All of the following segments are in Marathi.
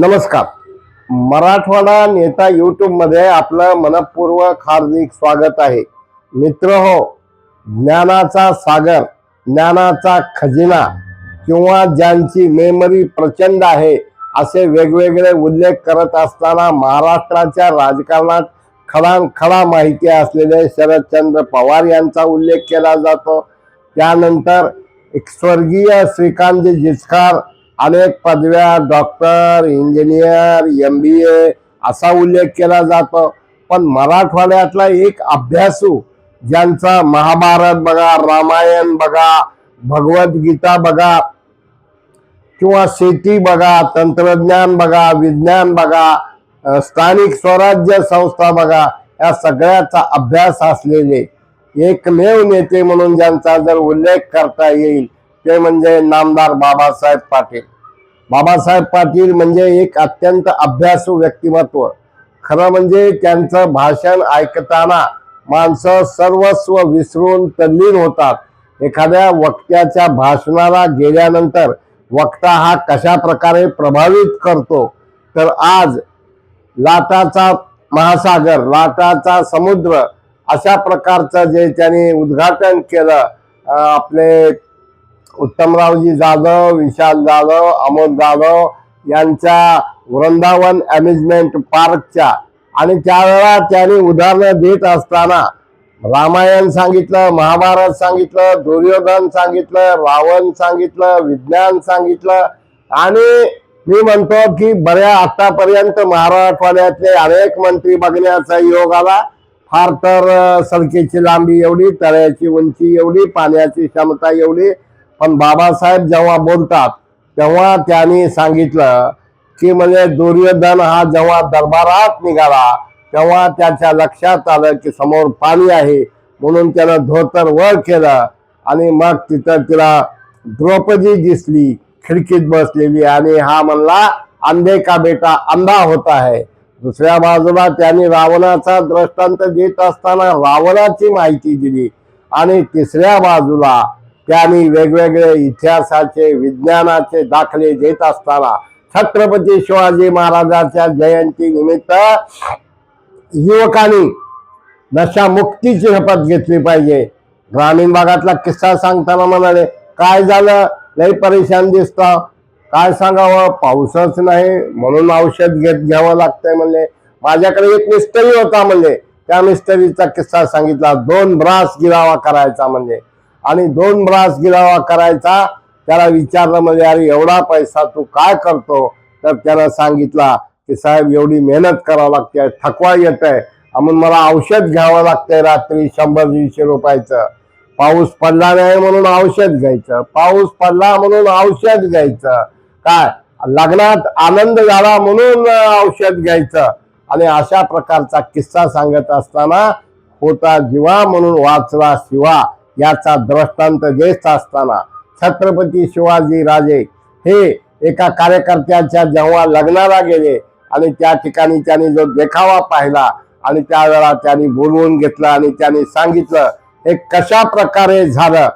नमस्कार. मराठवाडा नेता युट्यूबमध्ये आपलं मनपूर्वक हार्दिक स्वागत आहे. मित्र हो ज्ञानाचा सागर ज्ञानाचा खजिना किंवा ज्यांची मेमरी प्रचंड आहे असे वेगवेगळे उल्लेख करत असताना महाराष्ट्राच्या राजकारणात खडा माहिती असलेले शरदचंद्र पवार यांचा उल्लेख केला जातो. त्यानंतर एक स्वर्गीय श्रीकांतजी जिचकार अनेक पदव्या doctor engineer M B A असा उल्लेख केला जातो. पण मराठवाड्यातला एक अभ्यासू ज्यांचा महाभारत बघा रामायण बघा भगवद्गीता बघा किंवा शेती बघा तंत्रज्ञान बघा विज्ञान बघा स्थानिक स्वराज्य संस्था बघा या सगळ्याचा अभ्यास असलेले एकमेव नेते म्हणून ज्यांचा जर उल्लेख करता येईल ते म्हणजे नामदार बाबासाहेब पाटील. बाबासाहेब पाटील म्हणजे एक अत्यंत अभ्यासू व्यक्तिमत्व. खरं म्हणजे त्यांचं भाषण ऐकताना माणसं सर्वस्व विसरून तल्लीन होतात. एखाद्या वक्त्याच्या भाषणाला गेल्यानंतर वक्ता हा कशा प्रकारे प्रभावित करतो? तर आज लाटाचा महासागर लाटाचा समुद्र अशा प्रकारचं जे त्यांनी उद्घाटन केलं आपले उत्तमरावजी जाधव विशाल जाधव अमोद जाधव यांच्या वृंदावन अम्युजमेंट पार्कच्या आणि त्यावेळा त्यांनी उदाहरणं देत असताना रामायण सांगितलं महाभारत सांगितलं दुर्योधन सांगितलं रावण सांगितलं विज्ञान सांगितलं. आणि मी म्हणतो की बऱ्या आतापर्यंत मराठवाड्यातले अनेक मंत्री बघण्याचा योग आला. फार तर अं, सडकेची लांबी एवढी तळ्याची उंची एवढी पाण्याची क्षमता एवढी. पण बाबासाहेब जेव्हा बोलतात तेव्हा त्यांनी सांगितलं की म्हणजे दुर्योधन हा जेव्हा दरबारात निघाला तेव्हा त्याच्या लक्षात आलं की समोर पाणी आहे. म्हणून त्यानं धोतर वर केलं आणि मग तिथं तिला द्रौपदी दिसली खिडकीत बसलेली आणि हा म्हणला अंधे का बेटा अंधा होता आहे. दुसऱ्या बाजूला त्यांनी रावणाचा दृष्टांत देत असताना रावणाची माहिती दिली आणि तिसऱ्या बाजूला त्यांनी वेगवेगळे इतिहासाचे विज्ञानाचे दाखले देत असताना छत्रपती शिवाजी महाराजांच्या जयंती निमित्त युवकांनी नशामुक्तीची शपथ घेतली पाहिजे. ग्रामीण भागातला किस्सा सांगताना म्हणाले काय झालं? लई परेशान दिसत. काय सांगावं? पाऊसच नाही. म्हणून औषध घेत घ्यावं लागतंय म्हणले. माझ्याकडे एक मिस्टरी होता म्हणले. त्या मिस्टरीचा किस्सा सांगितला. दोन ब्रास गिरावा करायचा म्हणजे आणि दोन ब्रास गिरावा करायचा त्याला विचारलं म्हणजे अरे एवढा पैसा तू काय करतो? तर त्यानं सांगितला की साहेब एवढी मेहनत करावं लागते थकवा येत आहे म्हणून मला औषध घ्यावं लागतंय रात्री शंभर दीडशे रुपयाचं. पाऊस पडला नाही म्हणून औषध घ्यायचं. पाऊस पडला म्हणून औषध घ्यायचं. काय? लग्नात आनंद झाला म्हणून औषध घ्यायचं. आणि अशा प्रकारचा किस्सा सांगत असताना होता जीवा म्हणून वाचला शिवा. याचा दृष्टांत ज्येष्ठ असताना छत्रपती शिवाजी राजे हे एका कार्यकर्त्याच्या जेव्हा लग्नाला गेले आणि त्या ठिकाणी त्यांनी जो देखावा पाहिला आणि त्यावेळा त्यांनी बोलवून घेतलं आणि त्यांनी सांगितलं हे कशा प्रकारे झालं?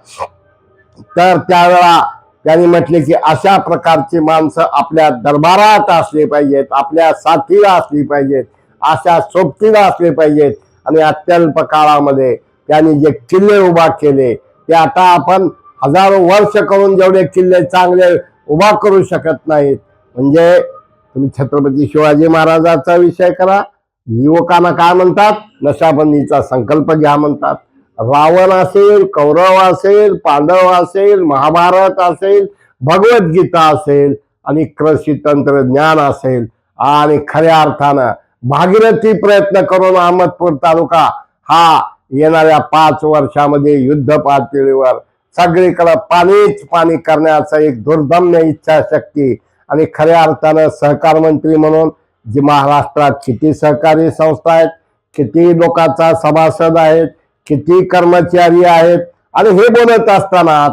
तर त्यावेळा त्यांनी म्हटले की अशा प्रकारची माणसं आपल्या दरबारात असली पाहिजेत आपल्या साथीला असली पाहिजेत अशा सोबतीला असली पाहिजेत आणि अत्यल्प काळामध्ये त्यांनी जे किल्ले उभा केले ते आता आपण हजारो वर्ष करून जेवढे किल्ले चांगले उभा करू शकत नाहीत. म्हणजे तुम्ही छत्रपती शिवाजी महाराजाचा विषय करा युवकांना काय म्हणतात? नशाबंदीचा संकल्प घ्या म्हणतात. रावण असेल कौरव असेल पांडव असेल महाभारत असेल भगवद्गीता असेल आणि कृषी तंत्रज्ञान असेल. आणि खऱ्या अर्थानं भागीरथी प्रयत्न करून अहमदपूर तालुका हा येणाऱ्या पाच वर्षामध्ये युद्ध पातळीवर सगळीकडं पाणीच पाणी करण्याचा एक दुर्दम्य इच्छाशक्ती आणि खऱ्या अर्थानं सहकार मंत्री म्हणून जी महाराष्ट्रात किती सहकारी संस्था आहेत किती लोकांचा सभासद आहेत किती कर्मचारी आहेत आणि हे बोलत असताना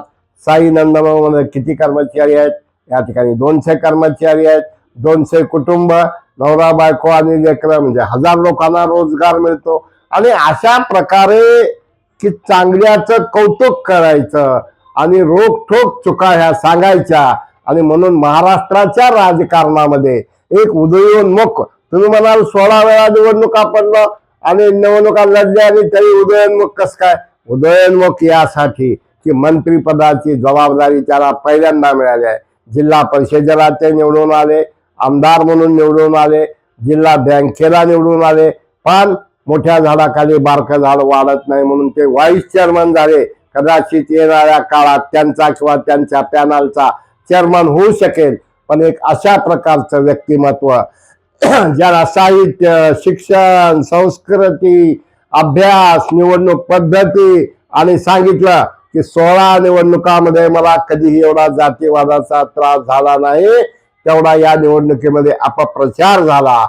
साई नंदनमध्ये किती कर्मचारी आहेत या ठिकाणी दोनशे कर्मचारी आहेत दोनशे कुटुंब नवरा बायको आणि लेकरं म्हणजे हजार लोकांना रोजगार मिळतो. आणि अशा प्रकारे की चांगल्याचं कौतुक करायचं आणि रोखोक चुका ह्या सांगायच्या. आणि म्हणून महाराष्ट्राच्या राजकारणामध्ये एक उदयोन्मुख तुम्ही म्हणाल सोळा वेळा निवडणुका पडलं आणि निवडणुका लढल्या आणि तरी उदयोन्मुख कस काय? उदयोन्मुख यासाठी की मंत्रीपदाची जबाबदारी त्याला पहिल्यांदा मिळाली आहे. जिल्हा परिषदेला ते निवडून आले आमदार म्हणून निवडून आले जिल्हा बँकेला निवडून आले. पण मोठ्या झाडाखाली बारकं झाड वाढत नाही म्हणून ते व्हाईस चेअरमन झाले. कदाचित येणाऱ्या काळात त्यांचा किंवा त्यांच्या पॅनलचा चेअरमन होऊ शकेल. पण एक अशा प्रकारचं व्यक्तिमत्व ज्याला साहित्य शिक्षण संस्कृती अभ्यास निवडणूक पद्धती आणि सांगितलं की सोळा निवडणुकामध्ये मला कधीही एवढा जातीवादाचा त्रास झाला नाही. तेवढा या निवडणुकीमध्ये अपप्रचार झाला.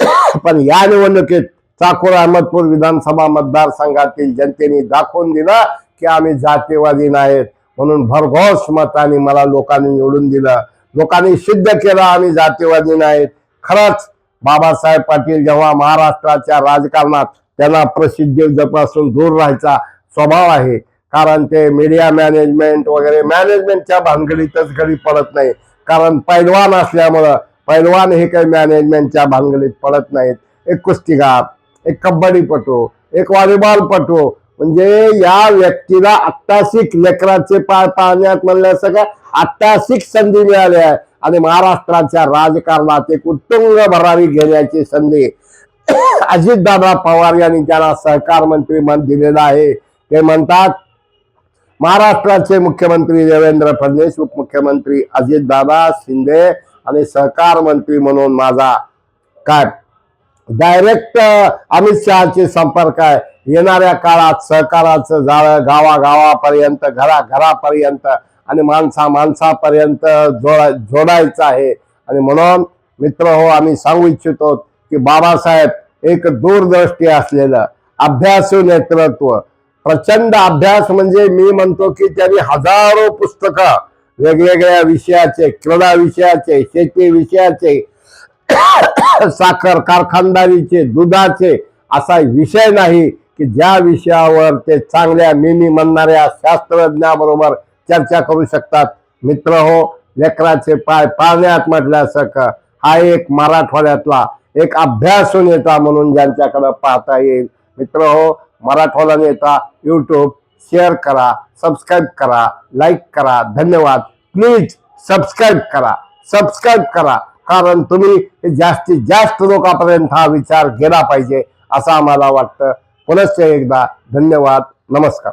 पण या निवडणुकीत चाकूर अहमदपूर विधानसभा मतदारसंघातील जनतेने दाखवून दिलं की आम्ही जातीवादी नाहीत. म्हणून भरघोस मताने मला लोकांनी निवडून दिलं. लोकांनी सिद्ध केलं आम्ही जातीवादी नाहीत. खरंच बाबासाहेब पाटील जेव्हा महाराष्ट्राच्या राजकारणात त्यांना प्रसिद्धीपासून दूर राहायचा स्वभाव आहे. कारण ते मीडिया मॅनेजमेंट वगैरे मॅनेजमेंटच्या भानगडीतच घरी पडत नाही कारण पैलवान असल्यामुळं पैलवान हे काही मॅनेजमेंटच्या भानगडीत पडत नाहीत. एक कुस्तीगार एक कबड्डीपटू एक व्हॉलीबॉलपटू. म्हणजे या व्यक्तीला अट्टाशिक लेकराचे पाय पाहण्यात म्हणल्या सगळं अट्टाशिक संधी मिळाली आहे. आणि महाराष्ट्राच्या राजकारणात एक उत्तुंग भरारी घेण्याची संधी अजितदादा पवार यांनी त्यांना सहकार मंत्री मन दिलेलं आहे ते म्हणतात महाराष्ट्राचे मुख्यमंत्री देवेंद्र फडणवीस उपमुख्यमंत्री अजितदादा शिंदे आणि सहकार मंत्री म्हणून माझा काय? डायरेक्ट अमित शहाचे संपर्क आहे. येणाऱ्या काळात सहकाराचं जाळं गावागावापर्यंत घराघरापर्यंत आणि माणसा माणसापर्यंत जोडा जोडायचं आहे. आणि म्हणून मित्र हो आम्ही सांगू इच्छितो की बाबासाहेब एक दूरदृष्टी असलेलं अभ्यासू नेतृत्व प्रचंड अभ्यास म्हणजे मी म्हणतो की त्यांनी हजारो पुस्तकं वेगवेगळ्या विषयाचे क्रीडा विषयाचे शेती विषयाचे साखर कारखानदारीचे दुधाचे असा विषय नाही की ज्या विषयावर ते चांगल्या मिमी म्हणणाऱ्या शास्त्रज्ञाबरोबर चर्चा करू शकतात. मित्र हो लेकराचे पाय पाळण्यात म्हटल्यासारखं हा एक मराठवाड्यातला एक अभ्यास नेता म्हणून ज्यांच्याकडं पाहता येईल. मित्र हो मराठवाडा नेता यूट्यूब शेअर करा सबस्क्राईब करा लाईक करा. धन्यवाद. प्लीज सबस्क्राईब करा. सबस्क्राईब करा. कारण तुम्ही जास्तीत जास्त लोकांपर्यंत हा विचार गेला पाहिजे असं आम्हाला वाटतं. पुनश्च एकदा धन्यवाद नमस्कार.